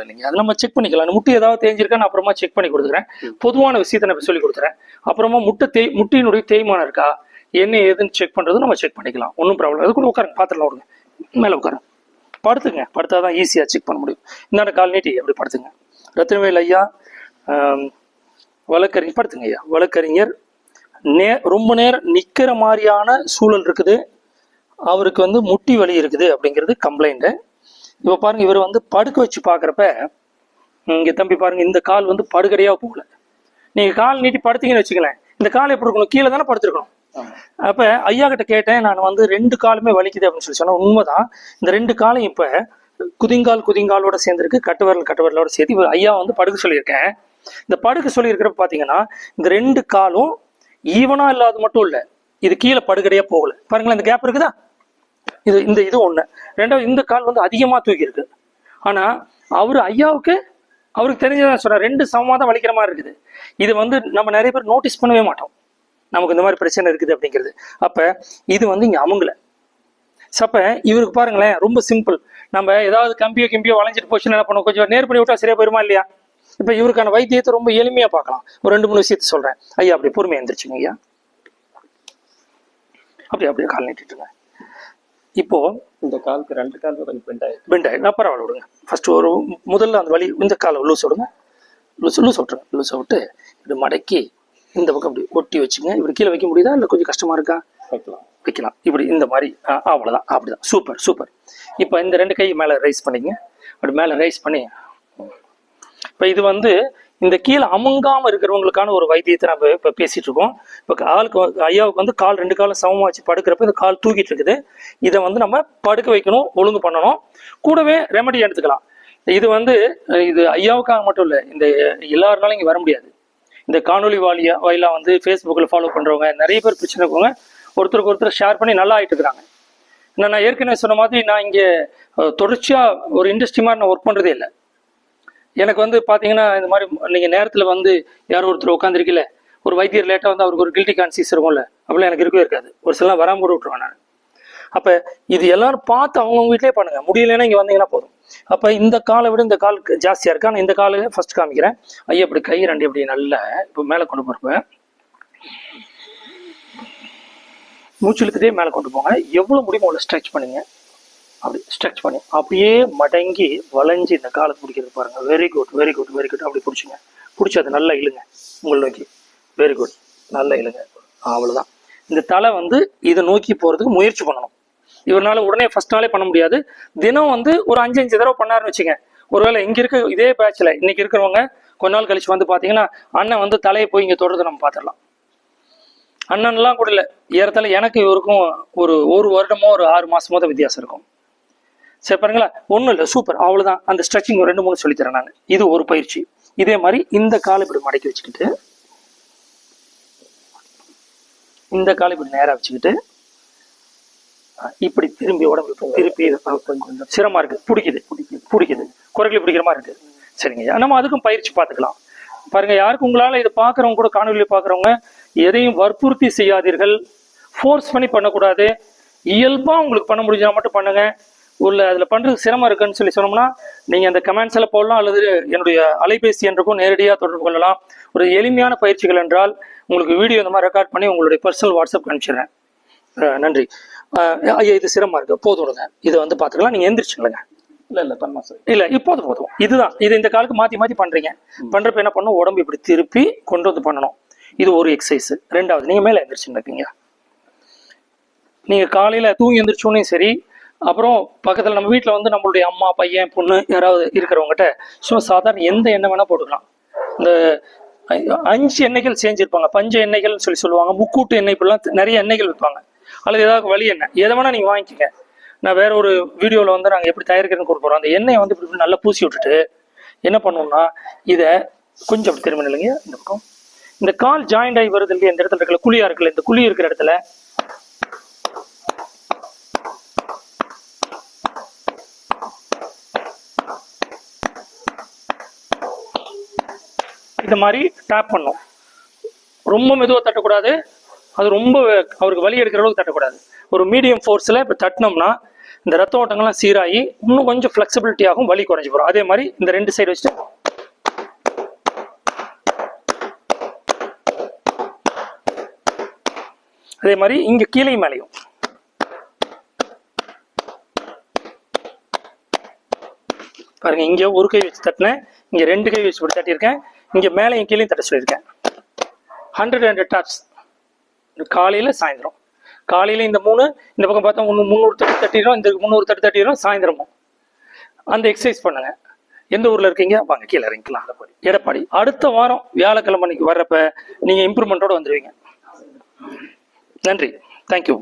Problem இல்லைங்க அது நம்ம செக் பண்ணிக்கலாம். முட்டி ஏதாவது தேஞ்சிருக்கா நான் அப்புறமா செக் பண்ணி கொடுக்குறேன். பொதுவான விஷயத்தை நான் சொல்லி கொடுக்குறேன் அப்புறமா முட்டை தேய் முட்டியினுடைய தேய்மானம் இருக்கா? என்ன ஏதுன்னு செக் பண்றது நம்ம செக் பண்ணிக்கலாம். ஒன்றும் ப்ராப்ளம் அது கூட உட்காருங்க. பாத்திரலாம் விடுங்க. மேலே உட்காருங்க. படுத்துங்க. படுத்தாதான் ஈஸியாக செக் பண்ண முடியும். இந்தாண்ட கால் நீட்டி அப்படி படுத்துங்க. ரத்னவேல் ஐயா வழக்கறிஞர் படுத்துங்க ஐயா. வழக்கறிஞர் நே ரொம்ப நேரம் நிற்கிற மாதிரியான சூழல் இருக்குது. அவருக்கு வந்து முட்டி வலி இருக்குது அப்படிங்கிறது கம்ப்ளைண்ட்டு இப்போ பாருங்க இவர் வந்து படுக்க வச்சு பார்க்குறப்ப இங்கே தம்பி பாருங்க இந்த கால் வந்து படுகடையாக போகல. நீங்கள் கால் நீட்டி படுத்தீங்கன்னு வச்சுக்கலேன் இந்த கால் எப்படி இருக்கணும்? கீழே தானே படுத்துருக்கணும். அப்ப ஐயா கிட்ட கேட்டேன் நான் வந்து ரெண்டு காலுமே வலிக்குது அப்படின்னு சொல்லி சொன்னா உண்மைதான் இந்த ரெண்டு காலும் இப்ப குதிங்கால் குதிங்காலோட சேர்ந்துருக்கு கட்டுவரல் கட்டுவரலோட சேர்த்து இவர் ஐயா வந்து படுக்க சொல்லியிருக்கேன் இந்த படுக்க சொல்லியிருக்கிறப்ப பாத்தீங்கன்னா இந்த ரெண்டு காலும் ஈவனா இல்லாத மட்டும் இல்ல இது கீழே படுகடையா போகல. பாருங்களேன் இந்த கேப் இருக்குதா? இது இந்த இது ஒண்ணு. ரெண்டாவது இந்த கால் வந்து அதிகமா தூக்கியிருக்கு. ஆனால் ஆனா அவரு ஐயாவுக்கு அவருக்கு தெரிஞ்சதான் சொல்ற ரெண்டு சமமாக தான் வலிக்கிற மாதிரி இருக்குது. இது வந்து நம்ம நிறைய பேர் நோட்டீஸ் பண்ணவே மாட்டோம். நமக்கு இந்த மாதிரி பிரச்சனை இருக்குது அப்படிங்கிறது. அப்ப இது வந்து இங்க அமுங்கல. சப்ப இவருக்கு பாருங்களேன் ரொம்ப சிம்பிள் நம்ம ஏதாவது கம்பியோ கிம்பியோ வளைஞ்சிட்டு போச்சுன்னு என்ன பண்ணுவோம்? கொஞ்சம் நேர் பண்ணி விட்டா சரியா போயிருமா இல்லையா? இப்ப இவருக்கான வைத்தியத்தை ரொம்ப எளிமையா பார்க்கலாம். ஒரு ரெண்டு மூணு விஷயத்த சொல்றேன். ஐயா அப்படி பொறுமையா எந்திரிச்சுங்க ஐயா. அப்படி அப்படியே கால் நீட்டிட்டுங்க. இப்போ இந்த காலுக்கு ரெண்டு கால் கொஞ்சம் பெண்ட் நான் பரவாயில்ல விடுங்க. ஃபர்ஸ்ட் ஒரு முதல்ல அந்த வலி இந்த காலை லூஸ் விடுங்க. லூஸ் லூஸ் விட்டுருங்க. லூஸ் விட்டு இப்படி மடக்கி இந்த பக்கம் இப்படி ஒட்டி வச்சுங்க இப்படி கீழே வைக்க முடியுதா? இல்லை கொஞ்சம் கஷ்டமா இருக்கா? வைக்கலாம். வைக்கலாம். இப்படி இந்த மாதிரி ஆ, அவ்வளவுதான். அப்படிதான். சூப்பர் சூப்பர் இப்போ இந்த ரெண்டு கை மேலே ரைஸ் பண்ணிங்க அப்படி மேலே ரைஸ் பண்ணி இப்போ இது வந்து இந்த கீழே அமுங்காமல் இருக்கிறவங்களுக்கான ஒரு வைத்தியத்தை நம்ம இப்போ பேசிகிட்டு இருக்கோம் இப்போ காலுக்கு ஐயாவுக்கு வந்து கால் ரெண்டு காலம் சமமாக வச்சு படுக்கிறப்ப இந்த கால் தூக்கிட்டு இருக்குது இதை வந்து நம்ம படுக்க வைக்கணும் ஒழுங்கு பண்ணணும். கூடவே ரெமடி எடுத்துக்கலாம். இது வந்து இது ஐயாவுக்காக மட்டும் இல்லை இந்த எல்லாருனாலும் இங்கே வர முடியாது. இந்த காணொலி வாலியா வாயிலாக வந்து ஃபேஸ்புக்கில் ஃபாலோ பண்ணுறவங்க நிறைய பேர் பிரச்சனை இருக்கவங்க ஒருத்தருக்கு ஒருத்தர் ஷேர் பண்ணி நல்லா ஆகிட்டு இருக்கிறாங்க நான் நான் ஏற்கனவே சொன்ன மாதிரி நான் இங்கே தொடர்ச்சியாக ஒரு இண்டஸ்ட்ரி மாதிரி நான் ஒர்க் பண்ணுறதே இல்லை. எனக்கு வந்து பார்த்தீங்கன்னா இந்த மாதிரி நீங்கள் நேரத்தில் வந்து யாரோ ஒருத்தர் உட்காந்துருக்கல ஒரு வைத்தியர் லேட்டாக வந்து அவருக்கு ஒரு கில்ட்டி கான்சியஸ் இருக்கும்ல அப்படிலாம் எனக்கு இருக்கவே இருக்காது. ஒரு சிலலாம் வராமல் கூட விட்டுருவேன் நான். அப்போ இது எல்லாரும் பார்த்து அவங்கவுங்க வீட்லயே பண்ணுங்க. முடியலைன்னா இங்கே வந்தீங்கன்னா போதும். அப்போ இந்த காலை விட இந்த கால் ஜாஸ்தியாக இருக்கு? ஆனால் இந்த காலை ஃபர்ஸ்ட் காமிக்கிறேன். ஐயா இப்படி கை ரெண்டு இப்படி நல்லா இப்போ மேலே கொண்டு போகிறப்ப மூச்சு இழுத்துட்டே மேலே கொண்டு போங்க. எவ்வளோ முடியுமோ அவ்வளோ ஸ்ட்ரெச் பண்ணுங்கள் அப்படி ஸ்ட்ரெச் பண்ணி அப்படியே மடங்கி வளைஞ்சி இந்த காலை பிடிக்கிறது பாருங்க. Very good very good very good அப்படி பிடிச்சிங்க. பிடிச்சி அது நல்லா இழுங்க. உங்களை நோக்கி. வெரி குட் நல்லா இழுங்க. அவ்வளோதான் இந்த தலை வந்து இதை நோக்கி போகிறதுக்கு முயற்சி பண்ணணும். இவரால உடனே ஃபஸ்ட் நாளே பண்ண முடியாது. தினம் வந்து ஒரு அஞ்சு அஞ்சு தடவை பண்ணாருன்னு வச்சுங்க ஒருவேளை இங்கே இருக்க இதே பேட்சில் இன்னைக்கு இருக்கிறவங்க கொஞ்ச நாள் கழிச்சு வந்து பார்த்தீங்கன்னா அண்ணன் வந்து தலையை போய் இங்கே தொடர்ந்து நம்ம பார்த்துடலாம் அண்ணன்லாம் கூட இல்லை. ஏறத்தால எனக்கு இவருக்கும் ஒரு ஒரு வருடமோ ஒரு ஆறு மாசமோ தான் வித்தியாசம் இருக்கும். சரி பாருங்களா ஒன்றும் இல்லை சூப்பர் அவ்வளவுதான். அந்த ஸ்ட்ரெச்சிங் ரெண்டு மூணு சொல்லித்தரேன் நான். இது ஒரு பயிற்சி. இதே மாதிரி இந்த காலை இப்படி மடக்கி வச்சுக்கிட்டு இந்த காலை இப்படி நேரா வச்சுக்கிட்டு இப்படி திரும்பி உடம்பு திருப்பி சிரமமா இருக்கு. பிடிக்குது. பிடிக்குது. பிடிக்குது. குரல் பிடிக்கிற மாதிரி இருக்கு. சரிங்க. நம்ம அதுக்கும் பயிற்சி பார்த்துக்கலாம். பாருங்க யாருக்கு உங்களால இதை பார்க்குறவங்க கூட காணொலியை பார்க்குறவங்க எதையும் வற்புறுத்தி செய்யாதீர்கள். ஃபோர்ஸ் பண்ணி பண்ணக்கூடாது. இயல்பா உங்களுக்கு பண்ண முடிஞ்சா மட்டும் பண்ணுங்க. உள்ள அதுல பண்றது சிரமம் இருக்குன்னு சொல்லி சொன்னோம்னா நீங்க அந்த கமெண்ட்ஸ் எல்லாம் போடலாம் அல்லது என்னுடைய அலைபேசி என்றுக்கும் நேரடியாக தொடர்பு கொள்ளலாம். ஒரு எளிமையான பயிற்சிகள் என்றால் உங்களுக்கு வீடியோ இந்த மாதிரி ரெக்கார்ட் பண்ணி உங்களுடைய பர்சனல் வாட்ஸ்அப் அனுப்பிச்சிடுறேன். நன்றி. ஐயா இது சிரமமா இருக்கு. போதும் இதை வந்து பார்த்துக்கலாம். நீங்க எந்திரிச்சுங்களேங்க இல்ல இல்ல பண்ணலாம் சார் இல்ல இப்போது போதும் இதுதான். இது இந்த காலுக்கு மாத்தி மாத்தி பண்றீங்க. பண்றப்ப என்ன பண்ணும் உடம்பு இப்படி திருப்பி கொண்டு வந்து பண்ணணும். இது ஒரு எக்ஸசைஸ் ரெண்டாவது நீங்க மேல எந்திரிச்சு நிற்பீங்க நீங்க காலையில தூங்கி எந்திரிச்சோன்னே சரி அப்புறம் பக்கத்தில் நம்ம வீட்டில் வந்து நம்மளுடைய அம்மா பையன் பொண்ணு யாராவது இருக்கிறவங்ககிட்ட சும்மா சாதாரண எந்த எண்ணெய் வேணால் போட்டுக்கலாம். இந்த அஞ்சு எண்ணெய்கள் செஞ்சுருப்பாங்க. பஞ்ச எண்ணெய்கள்னு சொல்லி சொல்லுவாங்க. முக்கூட்டு எண்ணெய் இப்படிலாம் நிறைய எண்ணெய்கள் விற்பாங்க. அல்லது ஏதாவது வழி எண்ணெய். எதை வேணால் நீங்கள் வாங்கிக்கங்க. நான் வேற ஒரு வீடியோவில் வந்து நாங்கள் எப்படி தயாரிக்கிறதுன்னு கொடுக்க போகிறோம் அந்த எண்ணெயை வந்து இப்படி இப்படி நல்லா பூசி விட்டுட்டு என்ன பண்ணணும்னா இதை கொஞ்சம் அப்படி திரும்ப இல்லைங்க இந்த பக்கம். இந்த கால் ஜாயிண்ட் ஆகி வருது இல்லையா? இந்த இடத்துல இருக்கிற குழியா இருக்குல்ல இந்த குழி இருக்கிற இடத்துல இந்த மாதிரி டேப் பண்ணும். ரொம்ப மெதுவாக தட்டக்கூடாது. அது ரொம்ப அவருக்கு வலி எடுக்கிற அளவுக்கு தட்டக்கூடாது. ஒரு மீடியம் ஃபோர்ஸில் இப்போ தட்டினோம்னா இந்த ரத்த ஓட்டங்கள்லாம் சீராகி இன்னும் கொஞ்சம் ஃப்ளெக்சிபிலிட்டி ஆகும் வலி குறைஞ்சி போகிறோம் அதே மாதிரி இந்த ரெண்டு சைடு வச்சுட்டு அதே மாதிரி இங்கே கீழே மேலேயும். பாருங்க இங்கே ஒரு கை வச்சு தட்டினேன். இங்க ரெண்டு கை வச்சு இப்படி தட்டியிருக்கேன். இங்க மேலேயும் கீழே தட்ட சொல்லியிருக்கேன். ஹண்ட்ரட் ஹண்ட்ரட் டாப்ஸ் காலையில சாயந்தரம். காலையில இந்த மூணு இந்த பக்கம் பார்த்தா ஒன்று முந்நூறு தட்டு தட்டிடும் இந்த முந்நூறு தட்டு தட்டிடும் சாயந்தரமும். அந்த எக்ஸசைஸ் பண்ணுங்க. எந்த ஊர்ல இருக்கீங்க? வாங்க கீழே இறங்கிக்கலாம் எடப்பாடி அடுத்த வாரம் வியாழக்கிழமை அன்னைக்கு வர்றப்ப நீங்க இம்ப்ரூவ்மெண்ட்டோடு வந்துடுவீங்க நன்றி. தேங்க்யூ